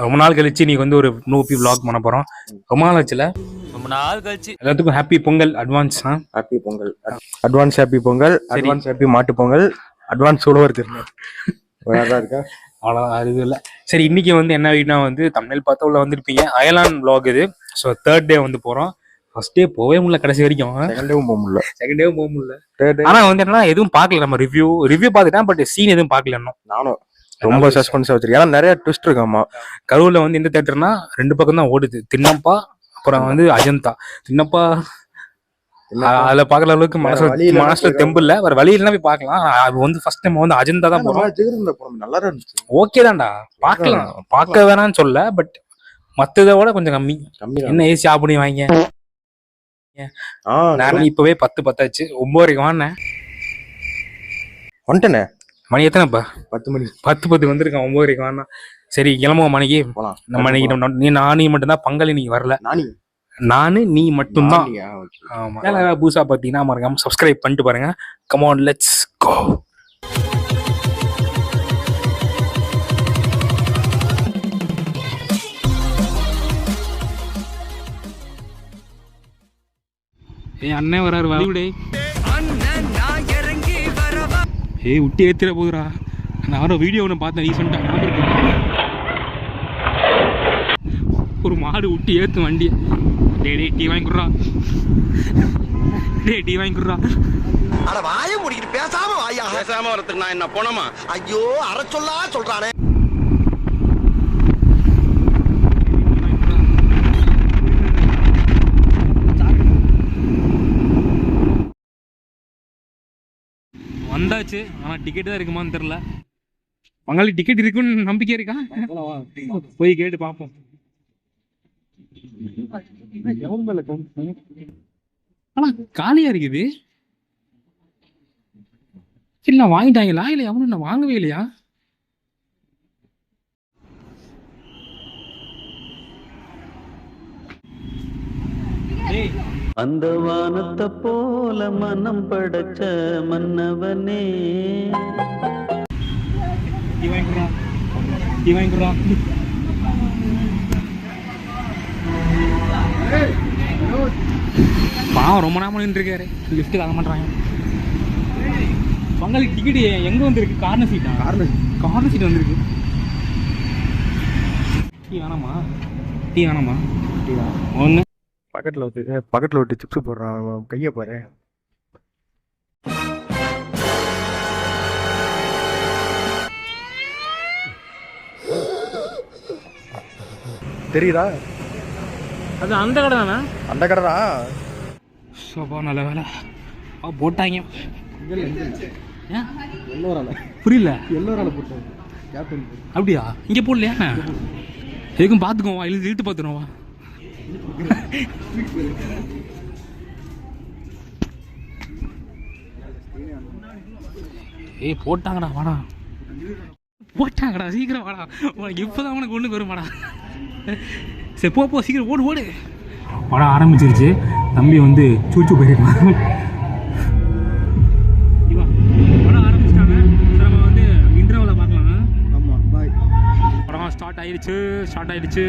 ரொம்ப நாள் கழிச்சு நீ வந்து ஒரு நூபி vlog பண்ண போறோம். ரொம்ப நாள் ஆச்சுல? ரொம்ப நாள் கழிச்சு. எல்லாத்துக்கும் happy Pongal advance happy Pongal. Advance happy Pongal advance happy மாட்டு பொங்கல் அட்வான்ஸ் உழவர் திருநாள். இருக்கா? அவ்வளோ அது இல்லை. சரி இன்னைக்கு வந்து என்ன வீட்னா வந்து தமிழ் பார்த்தா உள்ள வந்திருப்பீங்க. அயலான் vlog இது. ஸோ தேர்ட் டே வந்து போறோம். ஃபர்ஸ்ட் டே போகவே முடியல கடைசி வரைக்கும். செகண்ட் டேவும் போக முடியல. செகண்ட் டே போக முடியல. தேர்ட் டே ஆனா வந்து என்னன்னா எதுவும் பார்க்கல. நம்ம ரிவ்யூ ரிவ்யூ பார்த்துட்டேன் பட் சீன் எதுவும் பார்க்கல இன்னும். நானும். ரொம்ப சஸ்பென்ஸா வச்சிருக்கேன் ஏன்னா நிறைய ட்விஸ்ட் இருக்காமா கரூர்ல வந்து எந்த தேட்டர்னா ரெண்டு பக்கம் தான் ஓடுது. தின்னப்பா அப்புறம் வந்து அஜந்தா. தின்னப்பா அதுல பாக்குற அளவுக்கு மனசு மனசுல தெம்பு இல்ல வேற வழி இல்லைன்னா போய் பார்க்கலாம். அது வந்து ஃபர்ஸ்ட் டைம் வந்து அஜந்தா தான் போறோம். நல்லா இருந்துச்சு. ஓகே தான்டா. பார்க்கலாம். பார்க்க வேணாம்னு சொல்ல பட் மத்ததை விட கொஞ்சம் கம்மி. என்ன ஏசி ஆப் பண்ணி வாங்க? நான் இப்பவே பத்து பத்தாச்சு. ஒன்பது வரைக்கும் வாங்கினேன். வந்துட்டேனே? மணி எத்தனைப்பா பத்து மணி. பத்து பத்து வந்திருக்கேன் ஒன்பது வரைக்கும் வாங்கினா சரி கிளம்புவோம் மணிக்கு. போலாம். நம்ம இன்னைக்கு நம்ம- நீ நானி மட்டும்தான் பங்காளி இன்னைக்கு வரல. நானி. நானு நீ மட்டும்தான். ஆமா. புதுசா பாத்தீங்கன்னா மறக்காம சப்ஸ்கிரைப் பண்ணிட்டு பாருங்க. கமான் லெட்ஸ் கோ ஏய் அண்ணன் வராரு வழிவிடே ஏய் விட்டு ஏத்திர போகுதுடா. நான் வர வீடியோ ஒன்று பார்த்தேன் ரீசெண்டாக ஒரு மாடு விட்டு ஏத்து வண்டி டேய் டேய் டீ வாங்கி கொடுறா. டேய் டீ வாங்கி கொடுறா. அட வாய முடிக்கிட்டு பேசாம வாயா. பேசாம வரதுக்கு நான் என்ன போனோமா? ஐயோ அற சொல்லா சொல்றானே. வந்தாச்சு. ஆனா டிக்கெட் தான் இருக்குமான்னு தெரியல. பங்காளி டிக்கெட் இருக்குன்னு நம்பிக்கை இருக்கா? போய் கேட்டு பார்ப்போம் ஆனா காலியா இருக்குது? இல்ல வாங்கிட்டாங்களா? இல்ல எவனும் நான் வாங்கவே இல்லையா? அந்த வானத்தை போல மனம் படைச்ச மன்னவனே. டீ டீ பாவம் ரொம்ப நேரம் நின்று இருக்காரு. லிஃப்ட் தர மாட்டாங்க பங்காளி டிக்கெட் எங்க வந்திருக்கு? கார்னர் சீட்டா காரணம் கார்னர் சீட் வந்திருக்கு. டீ வேணாமா? டீ வேணாமா? ஒன்று பக்கத்துல விட்டு பக்கத்துல விட்டு சிப்ஸ் போடுறான் கைய பாரு. தெரியுதா? அது அந்த கடை தானே? அந்த கடை தான். சோபா நல்ல வேலை. போட்டாங்க. புரியல. எல்லோரால போட்டோம் கேப்டன். அப்படியா? இங்கே போடலையா? எதுக்கும் பார்த்துக்கோ வா இழுத்து பார்த்துருவோம் வா ஏய் போட்டாங்கடா வாடா. போட்டாங்கடா சீக்கிரம் வாடா. உனக்கு இப்போதான் உனக்கு ஒன்று வருமாடா சரி போ போ சீக்கிரம் ஓடு ஓடு. படம் ஆரம்பிச்சிருச்சு. தம்பி வந்து சூச்சு போயிருக்கான் ஸ்டார்ட் ஆயிடுச்சு ஸ்டார்ட் ஆயிடுச்சு.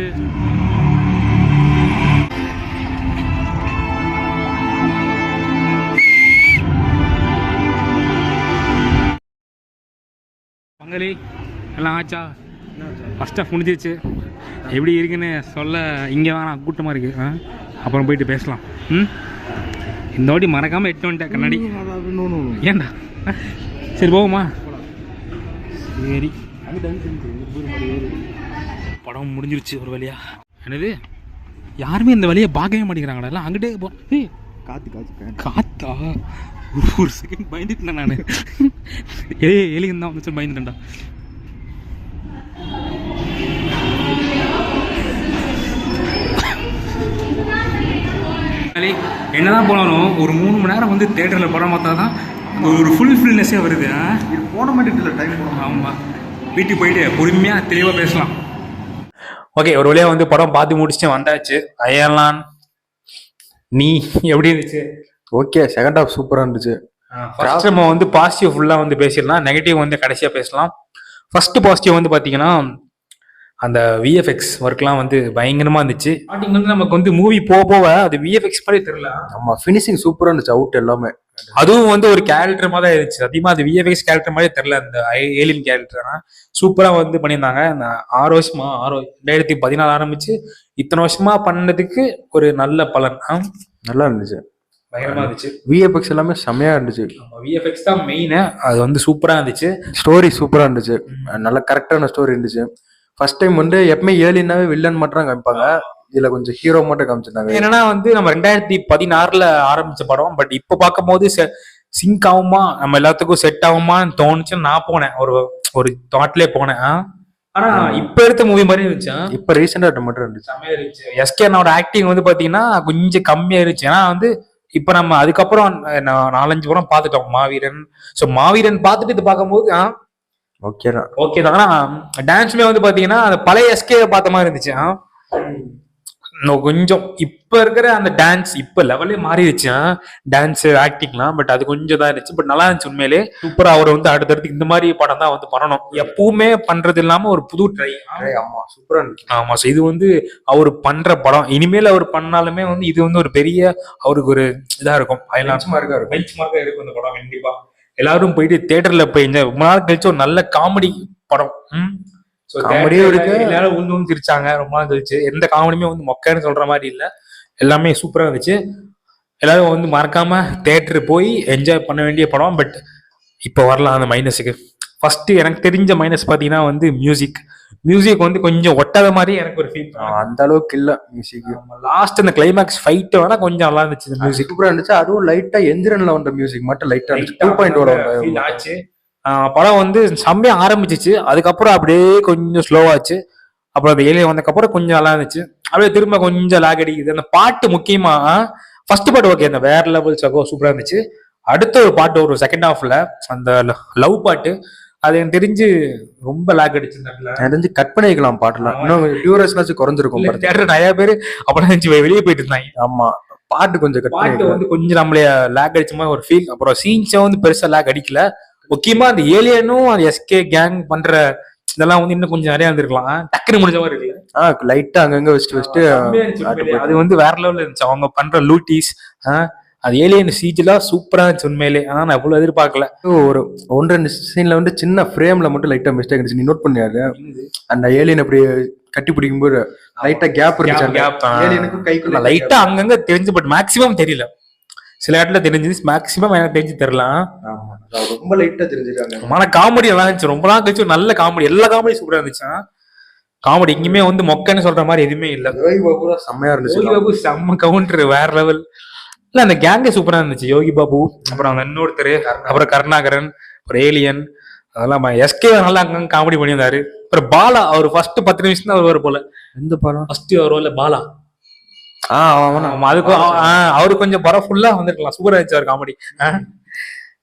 பங்களி எல்லாம் ஆச்சா? ஃபர்ஸ்ட் ஆஃப் முடிஞ்சிருச்சு. எப்படி இருக்குன்னு சொல்ல இங்கே வேணாம் கூட்டமாக இருக்கு. ஆ? அப்புறம் போயிட்டு பேசலாம். ம்? இந்த வாட்டி மறக்காமல் எட்டு வந்துட்டேன் கண்ணாடி. ஏன்டா? சரி போவோமா? சரி. படம் முடிஞ்சிருச்சு ஒரு வழியா. என்னது? யாருமே இந்த வழியை பார்க்கவே மாட்டேங்கிறாங்கடா எல்லாம் அங்கிட்டே போ. காத்து காத்து. காத்தா? ஒரு செகண்ட் பயந்துட்டேன் நான் ஏய் எலிங்க தான் வந்துச்சு பயந்துட்டேன்டா என்னதான் போனாலும் ஒரு மூணு மணி நேரம் வந்து தேட்டரில் படம் பார்த்தா தான் ஒரு ஃபுல் ஃபில்னஸே வருது போன இல்லை டைம் போனோம் ஆமாம் வீட்டுக்கு போயிட்டு பொறுமையாக தெளிவாக பேசலாம் ஓகே ஒரு வழியாக வந்து படம் பார்த்து முடிச்சுட்டு வந்தாச்சு அயலான் நீ எப்படி இருந்துச்சு ஓகே செகண்ட் ஹாஃப் சூப்பரா இருந்துச்சு. ஃபர்ஸ்ட் நம்ம வந்து பாசிட்டிவ் ஃபுல்லாக வந்து பேசிடலாம். நெகட்டிவ் வந்து கடைசியாக பேசலாம். ஃபர்ஸ்ட் பாசிட்டிவ் வந்து பார்த்தீங்கன்னா அந்த விஎஃப்எக்ஸ் ஒர்க்லாம் வந்து பயங்கரமா இருந்துச்சு. ஸ்டார்டிங் வந்து நமக்கு வந்து மூவி போக போக அது விஎஃப்எக்ஸ் மாதிரி தெரியல. ஆமா ஃபினிஷிங் சூப்பரா இருந்துச்சு அவுட் எல்லாமே. அதுவும் வந்து ஒரு கேரக்டர் மாதிரி தான் இருந்துச்சு. அதிகமா அது விஎஃப்எக்ஸ் கேரக்டர் மாதிரி தெரியல அந்த ஏலியன் கேரக்டர் சூப்பரா வந்து பண்ணியிருந்தாங்க. அந்த ஆறு வருஷமா ஆறு ரெண்டாயிரத்தி பதினாலு ஆரம்பிச்சு இத்தனை வருஷமா பண்ணதுக்கு ஒரு நல்ல பலன்? நல்லா இருந்துச்சு. பயங்கரமா இருந்துச்சு. விஎஃப்எக்ஸ் எல்லாமே செம்மையா இருந்துச்சு. விஎஃப்எக்ஸ் தான் மெயின் அது வந்து சூப்பரா இருந்துச்சு. ஸ்டோரி சூப்பரா இருந்துச்சு. நல்ல கரெக்டான ஸ்டோரி இருந்துச்சு. ஃபர்ஸ்ட் டைம் வந்து எப்பவுமே ஏலியனாவே வில்லன் மட்டும் தான் காமிப்பாங்க. இதுல கொஞ்சம் ஹீரோ மட்டும் காமிச்சிருந்தாங்க. என்னன்னா வந்து நம்ம ரெண்டாயிரத்தி பதினாறுல ஆரம்பிச்ச படம் பட் இப்ப பார்க்கும்போது சிங்க் ஆகுமா? நம்ம எல்லாத்துக்கும் செட் ஆகுமான்னு தோணுச்சுன்னு நான் போனேன். ஒரு ஒரு தாட்லயே போனேன். ஆனா இப்ப எடுத்த மூவி மாதிரி இருந்துச்சு. இப்ப ரீசெண்டா மட்டும் இருந்துச்சு. எஸ்கேனோட ஆக்டிங் வந்து பாத்தீங்கன்னா கொஞ்சம் கம்மியா இருந்துச்சு. ஏன்னா வந்து இப்ப நம்ம அதுக்கப்புறம் நாலஞ்சு படம் பார்த்துட்டோம். மாவீரன். சோ மாவீரன் பார்த்துட்டு இது பார்க்கும்போது ஓகே தான். ஓகே தான். ஆனா டான்ஸுமே வந்து பாத்தீங்கன்னா அந்த பழைய எஸ்கே பார்த்த மாதிரி இருந்துச்சு. இன்னும் கொஞ்சம் இப்ப இருக்கிற அந்த டான்ஸ் இப்ப லெவலே மாறிடுச்சு டான்ஸ் ஆக்டிங்லாம் பட் அது கொஞ்சம் தான் இருந்துச்சு. பட் நல்லா இருந்துச்சு உண்மையிலே. சூப்பரா அவர் வந்து அடுத்தடுத்து இந்த மாதிரி படம் தான் வந்து பண்ணணும். எப்பவுமே பண்றது இல்லாம ஒரு புது ட்ரை ஆமா. சூப்பரா இருந்துச்சு. ஆமா ஸோ இது வந்து அவர் பண்ற படம். இனிமேல் அவர் பண்ணாலுமே வந்து இது வந்து ஒரு பெரிய அவருக்கு ஒரு இதா இருக்கும். Benchmark ஆ இருக்கும். பெஞ்ச் மார்க்கா இருக்கும் இந்த படம் கண்டிப்பா. எல்லாரும் போயிட்டு தியேட்டர்ல போய் ரொம்ப நாள் கழிச்சு ஒரு நல்ல காமெடி படம். ம் So, Comedy theatre ல இருக்கு. எல்லாரும் உந்து வந்து சிரிச்சாங்க. ரொம்ப நாள் கழிச்சு. எந்த காமெடியுமே வந்து மொக்கன்னு சொல்ற மாதிரி இல்ல. எல்லாமே சூப்பரா இருந்துச்சு. எல்லாரும் வந்து மறக்காம தேட்டர் போய் என்ஜாய் பண்ண வேண்டிய படம். பட் இப்போ வரலாம் அந்த மைனஸுக்கு ஃபர்ஸ்ட் எனக்கு தெரிஞ்ச மைனஸ் பாத்தீங்கன்னா வந்து மியூசிக் மியூசிக் வந்து கொஞ்சம் ஒட்டாத மாதிரி எனக்கு ஒரு ஃபீல் அந்த அளவுக்கு இல்ல மியூசிக் லாஸ்ட் அந்த கிளைமேக்ஸ் ஃபைட் வேணா கொஞ்சம் நல்லா இருந்துச்சு மியூசிக் சூப்பரா இருந்துச்சு. அதுவும் லைட்டா எந்திரன்ல வந்த மியூசிக் மட்டும் லைட்டா இருந்துச்சு. டூ பாயிண்ட் ஆச்சு. படம் வந்து செம்மையா ஆரம்பிச்சிச்சு. அதுக்கப்புறம் அப்படியே கொஞ்சம் ஸ்லோவாச்சு அப்புறம் அந்த ஏலியன் வந்ததுக்கப்புறம் கொஞ்சம் நல்லா இருந்துச்சு. அப்படியே திரும்ப கொஞ்சம் லாக் அடிக்குது. அந்த பாட்டு முக்கியமா ஃபர்ஸ்ட் பாட்டு ஓகே அந்த வேற லெவல் சகோ சூப்பரா இருந்துச்சு. அடுத்த ஒரு பாட்டு ஒரு செகண்ட் ஹாஃப்ல அந்த லவ் பாட்டு அது எனக்கு தெரிஞ்சு ரொம்ப லாக் அடிச்சு இந்த இடத்துல. தெரிஞ்சு கட் பண்ணிக்கலாம் பாட்டுலாம் இன்னும் டியூரேஷனாச்சும் குறைஞ்சிருக்கும் theatre நிறைய பேர் அப்படி நினைச்சு வெளியே போயிட்டு இருந்தாங்க. ஆமா. பாட்டு கொஞ்சம் கட் பாட்டு வந்து கொஞ்சம் நம்மளைய லேக் அடிச்ச மாதிரி ஒரு ஃபீல் அப்புறம் சீன்ஸை வந்து பெருசா லேக் அடிக்கல. முக்கியமா அந்த ஏலியனும் அந்த எஸ்கே கேங் பண்ற இதெல்லாம் வந்து இன்னும் கொஞ்சம் நிறைய இருந்திருக்கலாம் டக்குனு முடிஞ்ச மாதிரி இருக்குல்ல? ஆஹ் லைட்டா அங்கங்க வச்சுட்டு வச்சுட்டு. அது வந்து வேற லெவல்ல இருந்துச்சு. அவங்க பண்ற லூட்டிஸ் அது ஏலியன் சீஜ்லாம் சூப்பரா இருந்துச்சு உண்மையிலே. ஆனா நான் இவ்வளவு எதிர்பார்க்கல. ஒரு ஒன்று ரெண்டு சீன்ல வந்து சின்ன ஃப்ரேம்ல மட்டும் லைட்டா மிஸ்டேக் இருந்துச்சு நீ நோட் பண்ணியாரு அந்த ஏலியன் அப்படி கட்டி பிடிக்கும் போது லைட்டா கேப் இருந்துச்சு. ஆ. ஏலியனுக்கும் கைக்குள்ள லைட்டா அங்கங்க தெரிஞ்சு பட் மேக்ஸிமம் தெரியல. சில இடத்துல தெரிஞ்சது மேக்ஸிமம் எனக்கு தெரிஞ்சு தெரியல ஆமா. அது ரொம்ப லைட்டா தெரிஞ்சிருக்காங்க. ஆனா காமெடி நல்லா இருந்துச்சு. ரொம்ப நாள் கழிச்சு நல்ல காமெடி எல்லா காமெடி சூப்பரா இருந்துச்சு காமெடி எங்கேயுமே வந்து மொக்கன்னு சொல்ற மாதிரி எதுவுமே இல்ல. யோகி பாபு செம்மையா யோகி இருந்துச்சு பாபு செம்ம கவுண்டர் வேற லெவல் இல்ல அந்த கேங்கே சூப்பரா இருந்துச்சு. யோகி பாபு அப்புறம் அந்த இன்னொருத்தர் அப்புறம் கருணாகரன் அப்புறம் ஏலியன் அதெல்லாம் எஸ்கே நல்லா அங்க காமெடி பண்ணியிருந்தாரு. அப்புறம் பாலா அவர் ஃபர்ஸ்ட் பத்து நிமிஷம் தான் வருவார் போல. எந்த படம் ஃபர்ஸ்ட் வருவார்ல பாலா. ஆமா அதுக்கு ஆ, அவரு கொஞ்சம் பரம் ஃபுல்லா வந்திருக்கலாம். சூப்பரா இருந்துச்சு காமெடி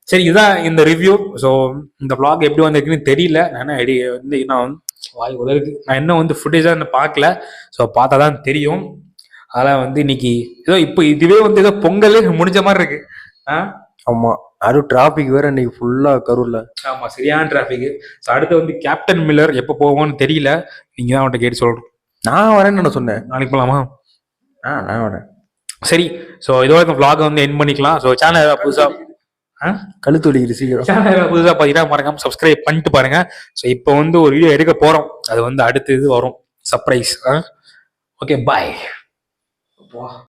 சரி இதுதான் இந்த ரிவ்யூ ஸோ இந்த vlog எப்படி வந்திருக்குன்னு தெரியல. நான் வந்து நான் வாய் உதருக்கு நான் இன்னும் வந்து ஃபுட்டேஜாக இன்னும் பார்க்கல. ஸோ பார்த்தா தான் தெரியும். அதெல்லாம் வந்து இன்னைக்கு ஏதோ இப்போ இதுவே வந்து ஏதோ பொங்கல் முடிஞ்ச மாதிரி இருக்கு. ஆ? ஆமா. அதுவும் டிராபிக் வேற இன்னைக்கு ஃபுல்லா கரூர்ல. ஆமா சரியான டிராஃபிக் ஸோ அடுத்து வந்து கேப்டன் மில்லர் எப்போ போவோம்னு தெரியல. நீங்க தான் அவன்கிட்ட கேட்டு சொல்லணும் நான் வரேன்னு நான் சொன்னேன். நாளைக்கு போலாமா? ஆ நான் வரேன் சரி ஸோ இதோட இந்த vlog வந்து என் பண்ணிக்கலாம். ஸோ சேனல் புதுசா ஆ? கழுத்து வலிக்குது சீக்கிரம். சேனல் புதுசா பார்த்தீங்கன்னா மறக்காம சப்ஸ்கிரைப் பண்ணிட்டு பாருங்க. ஸோ இப்போ வந்து ஒரு வீடியோ எடுக்க போறோம். அது வந்து அடுத்த இது வரும். Surprise okay bye